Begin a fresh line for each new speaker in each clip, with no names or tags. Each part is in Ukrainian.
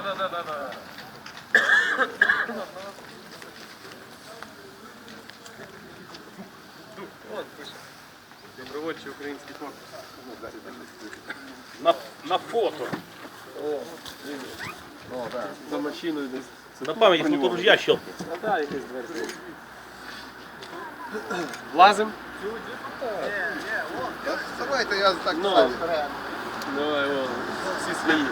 да, да, да, да, да. Добровольчий український конкурс.
На, фото. О, О.
За машиною десь.
На пам'ять, якщо тут ружья щелкає.
А так, якийсь дверці. Влазим.
Давайте я так.
Ну, давай, вон. Всі свої.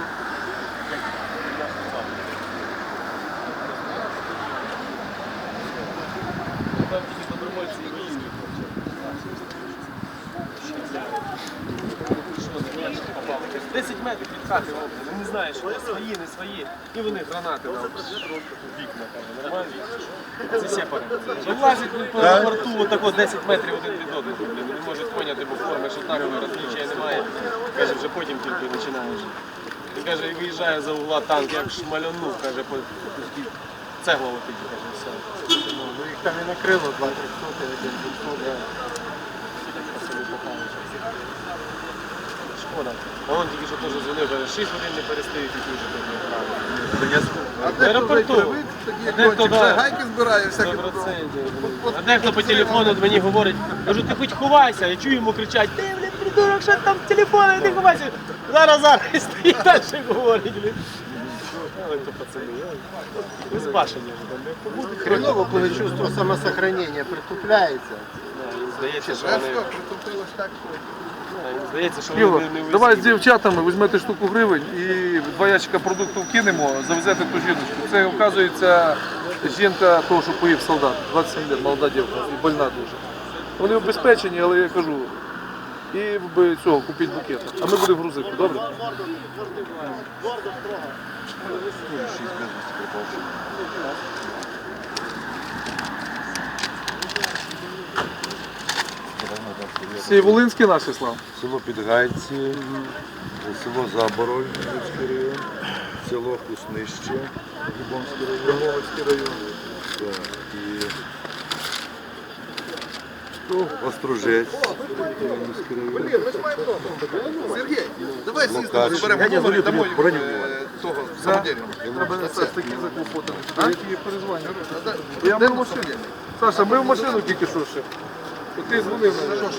10 метрів від хати. Вони не знають, що це свої, не свої. І вони гранати нам. Вікна каже, нормально. Це сепари. Вилазять вони по борту отако 10 метрів один від одного. Не можуть поняти, бо форми шатарової розлічення немає. Каже, вже потім тільки починаєш. Він каже, виїжджає за угла танк, як шмальонув, каже, по цегла летить, каже, все.
Ну їх там і накрило, два трьохсоти, один двохсоти.
Шкода. А он тільки що теж дзвонив, каже, 6 годин не перестають і вже так не грали.
А дехто привик, такий
Дехто,
кончик,
да.
вже гайки збирає, всяке.
100%. А дехто по телефону от мені говорить, кажу, ти хоч ховайся, я чую йому кричать, ти, блін, придурок, що там телефон, не ховайся. Зараз, зараз, стоїть далі говорить, блін. Але то пацани, ой. безбашені вже там, побудуть.
Хреново, коли чувство самосохранення притупляється.
Здається, що вони,
притупилось так, що...
здається, що
Ігор,
вони не,
давай з дівчатами візьмете штуку гривень і два ящика продуктів кинемо, завезете ту жіночку. Це, оказується, жінка того, що поїв солдат, 27 років, молода дівчина, і больна дуже. Вони обезпечені, але я кажу, і би цього купіть букет. А ми будемо грузити, добре? Всі волинські наші слав.
Село Підгайці, село Забороль, Львівський район, село Куснище, Любомський район.
Волинський район.
Так, і ну, Острожець, Рівненський район.
Сергій, давай
Локація.
з'їздимо, заберемо номер
броню
е, того самодільного.
Треба це такі заклопотані. Які. Я в машині. Саша, ми в машину тільки що ще. Ти дзвонив. мені.